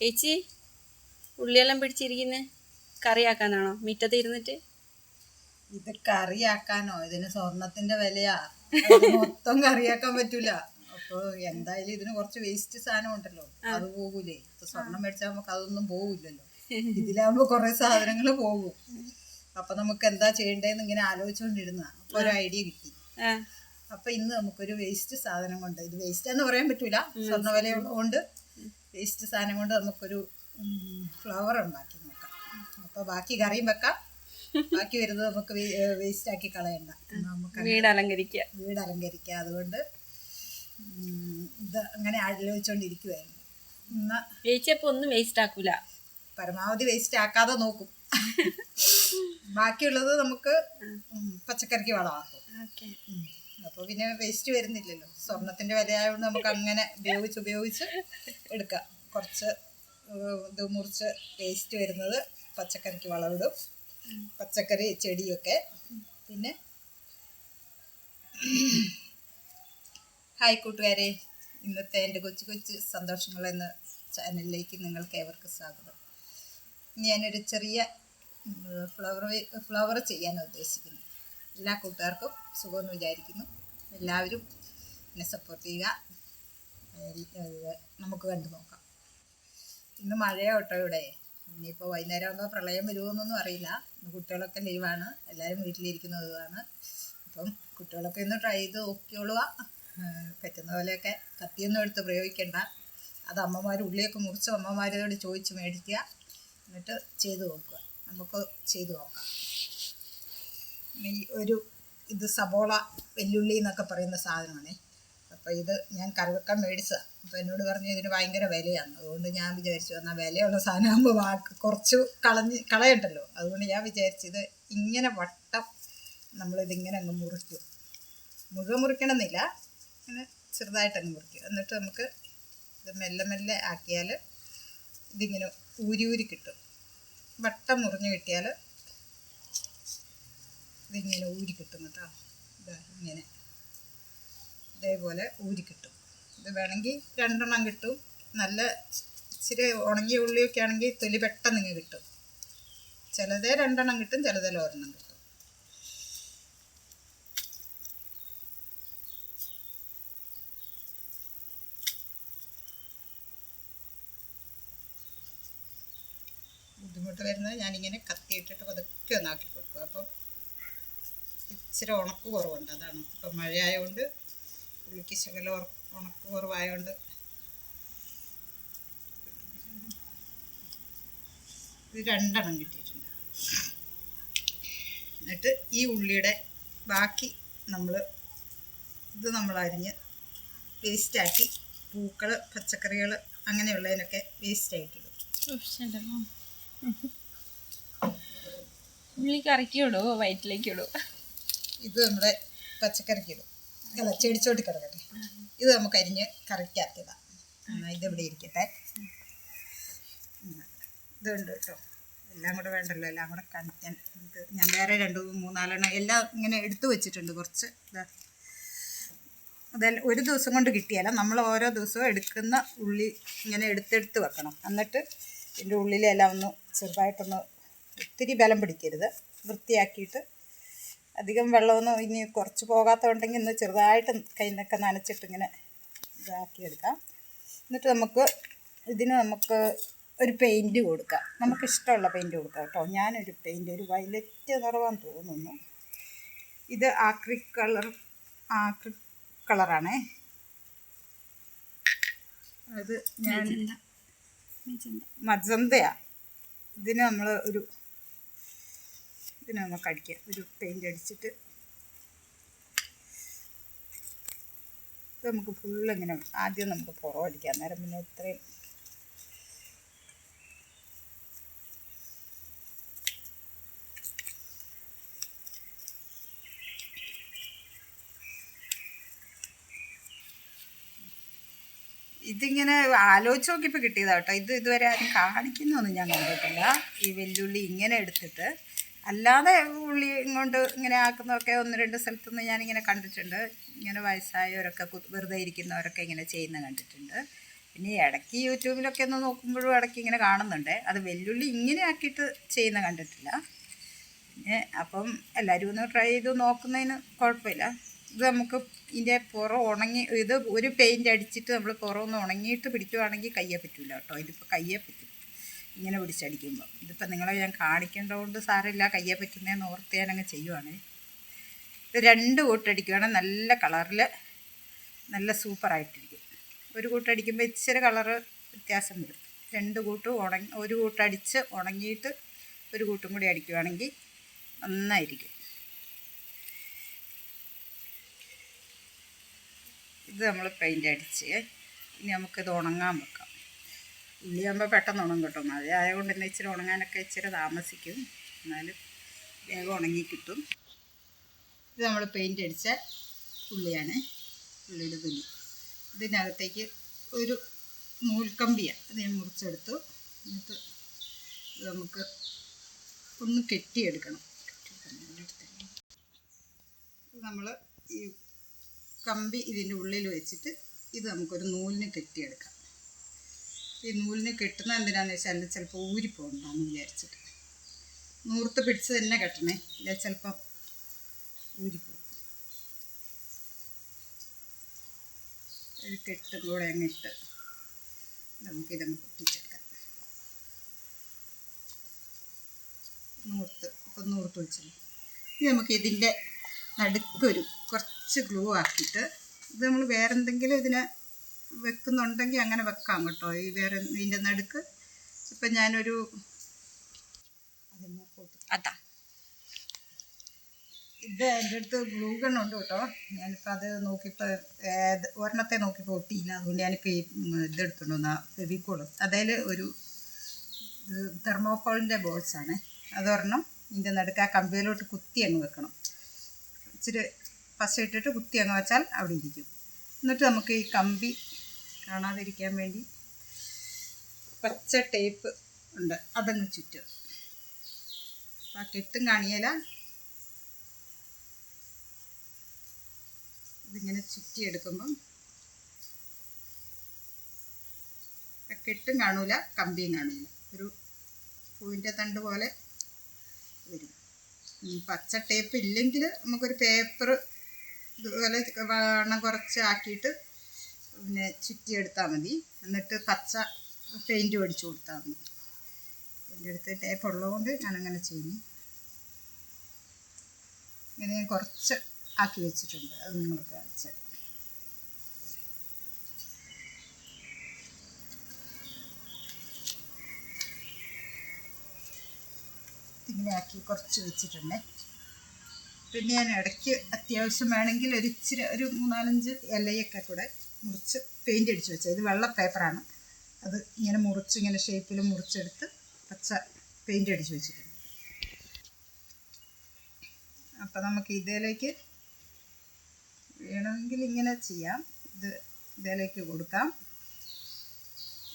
ചേച്ചി ഉള്ളിയെല്ലാം പിടിച്ചിരിക്കുന്നത് കറിയാക്കാനാണോ? മുറ്റത്ത് ഇരുന്നിട്ട്? ഇത് കറിയാക്കാനോ? ഇതിന് സ്വർണത്തിന്റെ വിലയാ. മൊത്തം കറിയാക്കാൻ പറ്റൂല. അപ്പൊ എന്തായാലും ഇതിന് കുറച്ച് വേസ്റ്റ് സാധനം ഉണ്ടല്ലോ. അത് പോകൂലേ. സ്വർണം മേടിച്ചാൽ നമുക്ക് അതൊന്നും പോകില്ലല്ലോ ഇതിലാകുമ്പോ കുറെ സാധനങ്ങൾ പോകും. അപ്പൊ നമുക്ക് എന്താ ചെയ്യണ്ടേന്ന് ഇങ്ങനെ ആലോചിച്ചുകൊണ്ടിരുന്ന അപ്പൊ ഒരു ഐഡിയ കിട്ടി. അപ്പൊ ഇന്ന് നമുക്കൊരു വേസ്റ്റ് സാധനം കൊണ്ട് ഇത് വേസ്റ്റ് എന്ന് പറയാൻ പറ്റൂല. സ്വർണ വില ഉള്ളതുകൊണ്ട് വേസ്റ്റ് സാധനം കൊണ്ട് നമുക്കൊരു ഫ്ലവർ ഉണ്ടാക്കി നോക്കാം. അപ്പൊ ബാക്കി കറിയും വെക്കാം. ബാക്കി വരുന്നത് നമുക്ക് വേസ്റ്റ് ആക്കി കളയണ്ട. നമുക്ക് വീട് അലങ്കരിക്കുക വീട് അലങ്കരിക്കാം അതുകൊണ്ട് ഇത് അങ്ങനെ ആലോചിച്ചുകൊണ്ടിരിക്കുവായിരുന്നു എന്നാ ഒന്നും വേസ്റ്റ് ആക്കൂല പരമാവധി വേസ്റ്റ് ആക്കാതെ നോക്കും. ബാക്കിയുള്ളത് നമുക്ക് പച്ചക്കറിക്ക് വളമാക്കും. ഓക്കെ. ഉം. അപ്പൊ പിന്നെ വേസ്റ്റ് വരുന്നില്ലല്ലോ. സ്വർണത്തിന്റെ വിലയായതുകൊണ്ട് നമുക്ക് അങ്ങനെ ഉപയോഗിച്ച് ഉപയോഗിച്ച് എടുക്കാം. കുറച്ച് ഇത് മുറിച്ച് വേസ്റ്റ് വരുന്നത് പച്ചക്കറിക്ക് വളമിടും. പച്ചക്കറി ചെടിയൊക്കെ. പിന്നെ ഹായ് കൂട്ടുകാരെ. ഇന്നത്തെ എന്റെ കൊച്ചു കൊച്ചു സന്തോഷങ്ങൾ എന്ന ചാനലിലേക്ക് നിങ്ങൾക്ക് ഏവർക്കും സ്വാഗതം. ഞാനൊരു ചെറിയ ഫ്ലവർ ഫ്ലവർ ചെയ്യാൻ ഉദ്ദേശിക്കുന്നു. എല്ലാ കൂട്ടുകാർക്കും സുഖമെന്ന് വിചാരിക്കുന്നു എല്ലാവരും എന്നെ സപ്പോർട്ട് ചെയ്യുക. നമുക്ക് കണ്ടു നോക്കാം. ഇന്ന് മഴയോ കേട്ടോ ഇവിടെ. ഇനിയിപ്പോൾ വൈകുന്നേരം ആകുമ്പോൾ പ്രളയം വരുമെന്നൊന്നും അറിയില്ല. കുട്ടികളൊക്കെ ലീവാണ്. എല്ലാവരും വീട്ടിലിരിക്കുന്നതാണ് അപ്പം കുട്ടികളൊക്കെ ഒന്ന് ട്രൈ ചെയ്ത് നോക്കിയോളുക പറ്റുന്ന പോലെയൊക്കെ കത്തിയൊന്നും എടുത്ത് പ്രയോഗിക്കേണ്ട. അത് അമ്മമാർ ഉള്ളിയൊക്കെ മുറിച്ച് അമ്മമാരോട് ചോദിച്ച് മേടിക്കുക. എന്നിട്ട് ചെയ്തു നോക്കുക. നമുക്ക് ചെയ്തു നോക്കാം. ഈ ഒരു ഇത് സബോള വെല്ലുള്ളി എന്നൊക്കെ പറയുന്ന സാധനമാണേ. അപ്പോൾ ഇത് ഞാൻ കറിവെക്കാൻ മേടിച്ചതാണ് അപ്പോൾ എന്നോട് പറഞ്ഞു ഇതിന് ഭയങ്കര വിലയാണ്. അതുകൊണ്ട് ഞാൻ വിചാരിച്ചു എന്നാൽ വിലയുള്ള സാധനമാകുമ്പോൾ വാക്ക് കുറച്ച് കളഞ്ഞ് കളയണ്ടല്ലോ. അതുകൊണ്ട് ഞാൻ വിചാരിച്ചു ഇത് ഇങ്ങനെ വട്ടം നമ്മളിതിങ്ങനെ അങ്ങ് മുറിക്കും. മുഴുവൻ മുറിക്കണമെന്നില്ല. അങ്ങനെ ചെറുതായിട്ട് അങ്ങ് മുറിക്കും. എന്നിട്ട് നമുക്ക് ഇത് മെല്ലെ മെല്ലെ ആക്കിയാൽ ഇതിങ്ങനെ ഊരി ഊരി കിട്ടും. വട്ടം മുറിഞ്ഞ് കിട്ടിയാൽ ഇതിങ്ങനെ ഊരി കിട്ടും കേട്ടോ. ഇതാ ഇങ്ങനെ. ഇതേപോലെ ഊരി കിട്ടും. ഇത് വേണമെങ്കിൽ രണ്ടെണ്ണം കിട്ടും. നല്ല ഇച്ചിരി ഉണങ്ങിയ ഉള്ളിയൊക്കെ ആണെങ്കിൽ തൊലി പെട്ടെന്ന് ഇങ്ങനെ കിട്ടും. ചിലതേ രണ്ടെണ്ണം കിട്ടും ചിലതിൽ ഒരെണ്ണം കിട്ടും. ബുദ്ധിമുട്ട് വരുന്നത് ഞാനിങ്ങനെ കത്തിയിട്ടിട്ട് പതുക്കെ ഒന്നാക്കി കൊടുക്കും. അപ്പം ഇച്ചിരി ഉണക്ക് കുറവുണ്ട്. അതാണ്. ഇപ്പം മഴയായതുകൊണ്ട് പുള്ളിക്ക് ശകല ഉണക്ക് കുറവായതുകൊണ്ട് ഇത് രണ്ടെണ്ണം കിട്ടിയിട്ടുണ്ട്. എന്നിട്ട് ഈ ഉള്ളിയുടെ ബാക്കി നമ്മൾ ഇത് നമ്മൾ അരിഞ്ഞ് വേസ്റ്റാക്കി പൂക്കൾ പച്ചക്കറികൾ അങ്ങനെയുള്ളതിനൊക്കെ വേസ്റ്റായിട്ടിടും ഉള്ളി കറിക്കിടോ വയറ്റിലേക്ക് ഇടോ ഇത് നമ്മുടെ പച്ചക്കറിക്ക് ഇടും. അല്ല ചെടിച്ചോട്ടി കിടക്കട്ടെ. ഇത് നമുക്ക് അരിഞ്ഞ് കറിക്കകത്തിടാം. ഇതിവിടെ ഇരിക്കട്ടെ. ഇതുണ്ട് കേട്ടോ. എല്ലാം കൂടെ വേണ്ടല്ലോ എല്ലാം കൂടെ കാണിക്കാൻ. ഞാൻ വേറെ രണ്ട് മൂന്നാലെണ്ണം എല്ലാം ഇങ്ങനെ എടുത്തു വെച്ചിട്ടുണ്ട് കുറച്ച്. ഇതാ അതെല്ലാം ഒരു ദിവസം കൊണ്ട് കിട്ടിയാല നമ്മൾ ഓരോ ദിവസവും എടുക്കുന്ന ഉള്ളി ഇങ്ങനെ എടുത്തെടുത്ത് വെക്കണം. എന്നിട്ട് ഇതിന്റെ ഉള്ളിലെല്ലാം ഒന്ന് ചെറുതായിട്ടൊന്ന് ഒത്തിരി ബലം പിടിക്കരുത്. വൃത്തിയാക്കിയിട്ട് അധികം വെള്ളമൊന്നും ഇനി കുറച്ച് പോകാത്തതുണ്ടെങ്കിൽ ഇന്ന് ചെറുതായിട്ട് കൈനൊക്കെ നനച്ചിട്ട് ഇങ്ങനെ ഇതാക്കിയെടുക്കാം. എന്നിട്ട് നമുക്ക് ഇതിന് നമുക്ക് ഒരു പെയിന്റ് കൊടുക്കാം. നമുക്ക് ഇഷ്ടമുള്ള പെയിന്റ് കൊടുക്കാം കേട്ടോ. ഞാനൊരു പെയിന്റ് ഒരു വയലറ്റ് നിറവാന്ന് തോന്നുന്നു. ഇത് ആക്രിക് കളർ ആക്രിക് കളറാണേ അത് ഞാൻ മജന്തയാ. ഇതിന് നമ്മൾ ഒരു ഇതിന് നമുക്ക് അടിക്കാം. ഒരു പെയിന്റ് അടിച്ചിട്ട്. ഇത് നമുക്ക് ഫുള്ള് ഇങ്ങനെ ആദ്യം നമുക്ക് പുറം അടിക്കാം. അന്നേരം പിന്നെ ഇത്രയും. ഇതിങ്ങനെ ആലോചിച്ച് നോക്കിയപ്പോൾ കിട്ടിയതാട്ടോ ഇത് ഇതുവരെ ആരും കാണിക്കുന്നൊന്നും ഞാൻ കണ്ടിട്ടില്ല. ഈ വെല്ലുള്ളി ഇങ്ങനെ എടുത്തിട്ട് അല്ലാതെ ഉള്ളി കൊണ്ട് ഇങ്ങനെ ആക്കുന്നതൊക്കെ ഒന്ന് രണ്ട് സ്ഥലത്തുനിന്ന് ഞാനിങ്ങനെ കണ്ടിട്ടുണ്ട്. ഇങ്ങനെ വയസ്സായവരൊക്കെ വെറുതെ ഇരിക്കുന്നവരൊക്കെ ഇങ്ങനെ ചെയ്യുന്ന കണ്ടിട്ടുണ്ട്. പിന്നെ ഇടയ്ക്ക് യൂട്യൂബിലൊക്കെ ഒന്ന് നോക്കുമ്പോഴും ഇടയ്ക്ക് ഇങ്ങനെ കാണുന്നുണ്ട്. അത് വെല്ലുള്ളി ഇങ്ങനെ ആക്കിയിട്ട് ചെയ്യുന്ന കണ്ടിട്ടില്ല. പിന്നെ അപ്പം എല്ലാവരും ഒന്ന് ട്രൈ ചെയ്ത് നോക്കുന്നതിന് കുഴപ്പമില്ല. ഇത് നമുക്ക് ഇതിന്റെ പുറം ഉണങ്ങി ഇത് ഒരു പെയിന്റ് അടിച്ചിട്ട് നമ്മൾ പുറം ഒന്ന് ഉണങ്ങിയിട്ട് പിടിക്കുവാണെങ്കിൽ കയ്യെ പറ്റില്ല കേട്ടോ. ഇതിപ്പോൾ കയ്യെ പറ്റും ഇങ്ങനെ പിടിച്ചടിക്കുമ്പോൾ ഇതിപ്പോൾ നിങ്ങളെ ഞാൻ കാണിക്കേണ്ടതുകൊണ്ട് സാരമില്ല കയ്യെ പറ്റുന്നതെന്ന് ഓർത്ത് ഞാനങ്ങ് ചെയ്യുവാണ്. ഇത് രണ്ട് കൂട്ടടിക്കുവാണെങ്കിൽ നല്ല കളറിൽ നല്ല സൂപ്പറായിട്ടിരിക്കും. ഒരു കൂട്ടടിക്കുമ്പോൾ ഇച്ചിരി കളറ് വ്യത്യാസം വരും. രണ്ട് കൂട്ടും ഉണങ്ങി ഒരു കൂട്ടടിച്ച് ഉണങ്ങിയിട്ട് ഒരു കൂട്ടും കൂടി അടിക്കുവാണെങ്കിൽ നന്നായിരിക്കും. ഇത് നമ്മൾ പെയിന്റ് അടിച്ച് ഇനി നമുക്കിത് ഉണങ്ങാൻ വെക്കാം. ഉള്ളിയാകുമ്പോൾ പെട്ടെന്ന് ഉണങ്ങും കേട്ടോ. മഴ ആയതുകൊണ്ട് തന്നെ ഇച്ചിരി ഉണങ്ങാനൊക്കെ ഇച്ചിരി താമസിക്കും. എന്നാലും വേഗം ഉണങ്ങി കിട്ടും. ഇത് നമ്മൾ പെയിന്റ് അടിച്ച ഉള്ളിയാണ് ഉള്ളിയുടെ തുണി. ഇതിനകത്തേക്ക് ഒരു നൂൽക്കമ്പിയാണ് ഇത് ഞാൻ മുറിച്ചെടുത്തു. എന്നിട്ട് നമുക്ക് ഒന്ന് കെട്ടിയെടുക്കണം. നമ്മൾ ഈ കമ്പി ഇതിന്റെ ഉള്ളിൽ വെച്ചിട്ട് ഇത് നമുക്കൊരു നൂലിന് കെട്ടിയെടുക്കാം. ഈ നൂലിന് കെട്ടുന്ന എന്തിനാന്ന് വെച്ചാൽ എന്റെ ചിലപ്പോൾ ഊരിപ്പോകണ്ടെന്ന് വിചാരിച്ചിട്ട്. നൂർത്ത് പിടിച്ച് തന്നെ കെട്ടണേ ഇല്ല ചിലപ്പം ഊരിപ്പോകും ഒരു കെട്ടും കൂടെ അങ്ങിട്ട് നമുക്കിതങ്ങ് പൊട്ടിച്ചെടുക്കാം. നൂർത്ത് ഇപ്പം നൂർത്ത് വെച്ചു ഇനി നമുക്ക് ഇതിന്റെ നടുക്കൊരു കുറച്ച് ഗ്ലൂ ആക്കിയിട്ട് ഇത് നമ്മൾ വേറെന്തെങ്കിലും ഇതിനെ വെക്കുന്നുണ്ടെങ്കിൽ അങ്ങനെ വെക്കാം കേട്ടോ. ഈ വേറെ ഇതിന്റെ നടുക്ക്. ഇപ്പം ഞാനൊരു അതാ. ഇത് എന്റെ അടുത്ത് ഗ്ലൂ ഗൺ ഉണ്ട് കേട്ടോ. ഞാനിപ്പോൾ അത് നോക്കിയപ്പോൾ ഒരെണ്ണത്തെ നോക്കിയപ്പോൾ ഒട്ടിയില്ല. അതുകൊണ്ട് ഞാനിപ്പോൾ ഈ ഇതെടുത്തോണ്ട് വന്ന ഫെവിക്കോൾ അതിൽ ഒരു തെർമോക്കോളിന്റെ ബോൾസാണ് അതൊരെണ്ണം ഇതിന്റെ നടുക്ക് ആ കമ്പിയിലോട്ട് കുത്തി അങ്ങ് വെക്കണം. ഇച്ചിരി ഫസ്റ്റ് ഇട്ടിട്ട് കുത്തി അങ്ങ് വെച്ചാൽ അവിടെ ഇരിക്കും. എന്നിട്ട് നമുക്ക് ഈ കമ്പി കാണാതിരിക്കാൻ വേണ്ടി പച്ച ടേപ്പ് ഉണ്ട്. അതങ്ങ് ചുറ്റും. അപ്പം ആ കെട്ടും കാണിയല ഇതിങ്ങനെ ചുറ്റിയെടുക്കുമ്പം കെട്ടും കാണൂല കമ്പിയും കാണൂല. ഒരു പൂവിന്റെ തണ്ട് പോലെ വരും. പച്ച ടേപ്പ് ഇല്ലെങ്കിൽ നമുക്കൊരു പേപ്പർ ഇതുപോലെ വണ്ണം കുറച്ച് ആക്കിയിട്ട് പിന്നെ ചുറ്റിയെടുത്താൽ മതി. എന്നിട്ട് പച്ച പെയിന്റ് അടിച്ചു കൊടുത്താൽ മതി. എന്റെ അടുത്ത് ടേപ്പ് ഉള്ളതുകൊണ്ട് ഞാനങ്ങനെ ചെയ്യുന്നു. ഇങ്ങനെ ഞാൻ കുറച്ച് ആക്കി വെച്ചിട്ടുണ്ട്. അത് നിങ്ങൾ കാണിച്ചു. ഇങ്ങനെ ആക്കി കുറച്ച് വെച്ചിട്ടുണ്ട്. പിന്നെ ഞാൻ ഇടയ്ക്ക് അത്യാവശ്യം വേണമെങ്കിൽ ഒരു ഇച്ചിരി ഒരു മൂന്നാലഞ്ച് ഇലയൊക്കെ കൂടെ മുറിച്ച് പെയിന്റ് അടിച്ച് വെച്ചത്. ഇത് വെള്ള പേപ്പറാണ് അത് ഇങ്ങനെ മുറിച്ച് ഇങ്ങനെ ഷേപ്പിൽ മുറിച്ചെടുത്ത് പച്ച പെയിന്റ് അടിച്ച് വെച്ചിട്ടുണ്ട്. അപ്പം നമുക്ക് ഇതിലേക്ക് വേണമെങ്കിൽ ഇങ്ങനെ ചെയ്യാം. ഇത് ഇതിലേക്ക് കൊടുക്കാം.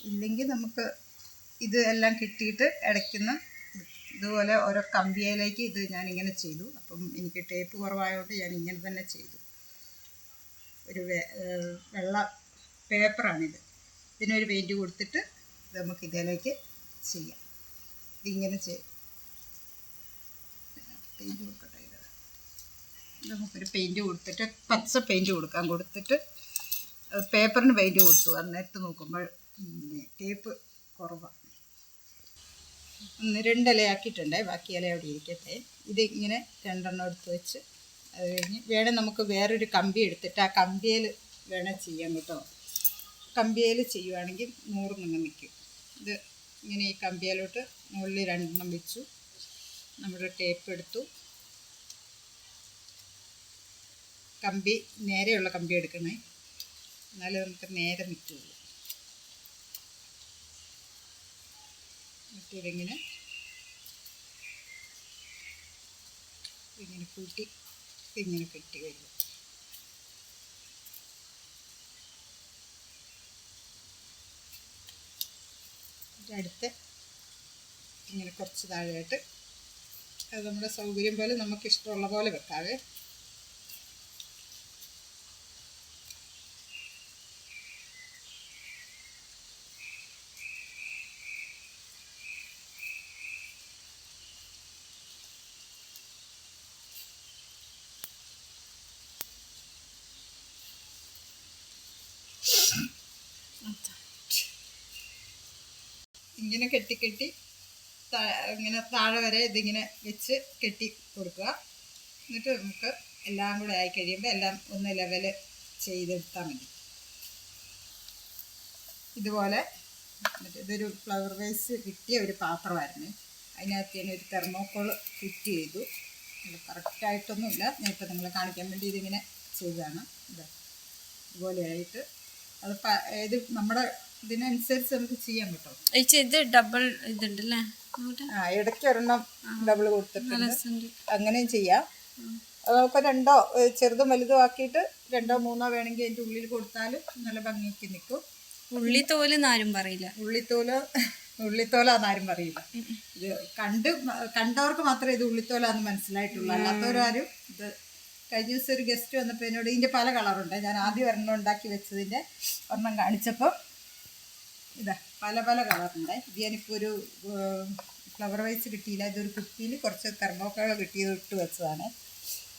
ഇല്ലെങ്കിൽ നമുക്ക് ഇത് എല്ലാം കിട്ടിയിട്ട് ഇടയ്ക്കുന്ന ഇതുപോലെ ഓരോ കമ്പിയയിലേക്ക് ഇത് ഞാൻ ഇങ്ങനെ ചെയ്തു. അപ്പം എനിക്ക് ടേപ്പ് കുറവായതുകൊണ്ട് ഞാൻ ഇങ്ങനെ തന്നെ ചെയ്തു. ഒരു വെള്ള പേപ്പറാണിത്. ഇതിനൊരു പെയിന്റ് കൊടുത്തിട്ട് നമുക്ക് ഇതിലേക്ക് ചെയ്യാം. ഇതിങ്ങനെ ചെയ്യും പെയിന്റ് കൊടുക്കട്ടെ ഇത്. നമുക്കൊരു പെയിന്റ് കൊടുത്തിട്ട് പച്ച പെയിന്റ് കൊടുക്കാൻ കൊടുത്തിട്ട് പേപ്പറിന് പെയിന്റ് കൊടുത്തു. അന്നേരത്ത് നോക്കുമ്പോൾ ടേപ്പ് കുറവാണ് ഒന്ന് രണ്ട് ഇലയാക്കിയിട്ടുണ്ട് ബാക്കി ഇല അവിടെ ഇരിക്കട്ടെ. ഇതിങ്ങനെ രണ്ടെണ്ണം എടുത്ത് വെച്ച് അത് കഴിഞ്ഞ് വേണം നമുക്ക് വേറൊരു കമ്പി എടുത്തിട്ട് ആ കമ്പിയിൽ വേണം ചെയ്യാൻ കേട്ടോ. കമ്പിയിൽ ചെയ്യുവാണെങ്കിൽ നൂറ് നിന്ന് നിൽക്കും. ഇത് ഇങ്ങനെ ഈ കമ്പിയിലോട്ട് മുകളിൽ രണ്ടെണ്ണം വെച്ചു. നമ്മുടെ ടേപ്പ് എടുത്തു. കമ്പി നേരെയുള്ള കമ്പി എടുക്കണേ. എന്നാലേ നമുക്ക് നേരെ നിൽക്കുകയുള്ളൂ മറ്റേതിങ്ങനെ ഇങ്ങനെ കൂട്ടി. ഇങ്ങനെ കെട്ടി വരും. അടുത്ത് ഇങ്ങനെ കുറച്ച് താഴെയായിട്ട്. അത് നമ്മുടെ സൗകര്യം പോലെ നമുക്ക് ഇഷ്ടമുള്ള പോലെ വെക്കാവേ. ഇങ്ങനെ കെട്ടി കെട്ടി ഇങ്ങനെ താഴെ വരെ ഇതിങ്ങനെ വെച്ച് കെട്ടി കൊടുക്കുക. എന്നിട്ട് നമുക്ക് എല്ലാം കൂടെ ആയി കഴിയുമ്പോൾ എല്ലാം ഒന്ന് ലെവൽ ചെയ്തെടുത്താൽ മതി. ഇതുപോലെ ഇതൊരു ഫ്ലവർ വേസ് കിട്ടിയ ഒരു പാത്രമായിരുന്നു. അതിനകത്ത് ഞാൻ ഒരു തെർമോക്കോൾ ഫിറ്റ് ചെയ്തു. കറക്റ്റായിട്ടൊന്നുമില്ല ഞാൻ ഇപ്പോൾ നിങ്ങളെ കാണിക്കാൻ വേണ്ടി ഇതിങ്ങനെ ചെയ്തതാണ്. ഇത്. ഇതുപോലെയായിട്ട്. അത് ഏത് നമ്മുടെ ഇതിനനുസരിച്ച് നമുക്ക് ചെയ്യാൻ പറ്റും. ചേച്ചി ഇത് ഡബിൾ ഇതുണ്ടല്ലേ. ആ ഇടയ്ക്ക് ഒരെണ്ണം ഡബിൾ കൊടുത്തിട്ടുണ്ട്. അങ്ങനെയും ചെയ്യാം. അത് നമുക്ക് രണ്ടോ ചെറുതും വലുതും ആക്കിയിട്ട് രണ്ടോ മൂന്നോ വേണമെങ്കിൽ അതിന്റെ ഉള്ളിൽ കൊടുത്താൽ നല്ല ഭംഗിക്ക് നിൽക്കും. ഉള്ളിത്തോൽ ആരും പറയില്ല. ഉള്ളിത്തോൽ ഉള്ളിത്തോലാന്ന് ആരും പറയില്ല. ഇത് കണ്ട് കണ്ടവർക്ക് മാത്രമേ ഇത് ഉള്ളിത്തോലാന്ന് മനസ്സിലായിട്ടുള്ളൂ. അല്ലാത്തവരാരും ഇത് കഴിഞ്ഞ ദിവസം ഒരു ഗസ്റ്റ് വന്നപ്പോൾ എന്നോട് ഇതിന്റെ പല കളറുണ്ട് ഞാൻ ആദ്യം ഒരെണ്ണം ഉണ്ടാക്കി വെച്ചതിന്റെ ഒരെണ്ണം കാണിച്ചപ്പോൾ ഇതാ പല പല കളറുണ്ട് ഇത് ഞാനിപ്പോൾ ഒരു ഫ്ലവർ വൈസ് കിട്ടിയില്ല. ഇതൊരു കുപ്പിയിൽ കുറച്ച് തെർമോക്ക കിട്ടിയത് ഇട്ട് വെച്ചതാണ്.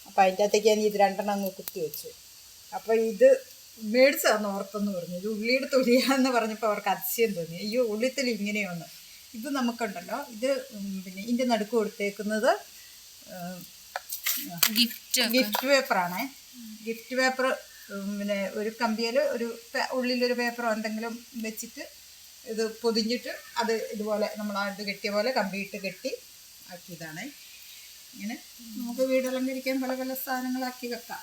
അപ്പോൾ അതിന്റെ അകത്തേക്ക് ഞാൻ ഇത് രണ്ടെണ്ണം അങ്ങ് കുത്തി വെച്ചു. അപ്പോൾ ഇത് മേടിച്ചതാണ് ഓർത്തെന്ന് പറഞ്ഞു. ഇത് ഉള്ളിയുടെ തൊലിയാന്ന് പറഞ്ഞപ്പോൾ അവർക്ക് അതിശയം തോന്നി. അയ്യോ ഉള്ളിത്തൊലി ഇങ്ങനെയൊന്ന്. ഇത് നമുക്കുണ്ടല്ലോ. ഇത് പിന്നെ ഇതിന്റെ നടുക്ക് കൊടുത്തേക്കുന്നത് ഗിഫ്റ്റ് ഗിഫ്റ്റ് പേപ്പറാണ് ഗിഫ്റ്റ് പേപ്പർ പിന്നെ ഒരു കമ്പിയിൽ ഒരു ഉള്ളിലൊരു പേപ്പറോ എന്തെങ്കിലും വെച്ചിട്ട് ഇത് പൊതിഞ്ഞിട്ട് അത് ഇതുപോലെ നമ്മൾ ഇത് കെട്ടിയ പോലെ കമ്പിയിട്ട് കെട്ടി ആക്കിയതാണ്. ഇങ്ങനെ നമുക്ക് വീട് അലങ്കരിക്കാൻ പല പല സാധനങ്ങളാക്കി വെക്കാം.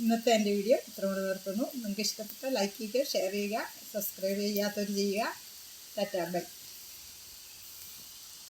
ഇന്നത്തെ എന്റെ വീഡിയോ ഇത്രയോട് നിർത്തുന്നു. നിങ്ങൾക്ക് ഇഷ്ടപ്പെട്ട ലൈക്ക് ചെയ്യുക ഷെയർ ചെയ്യുക സബ്സ്ക്രൈബ് ചെയ്യാത്തവർ ചെയ്യുക. Tata bye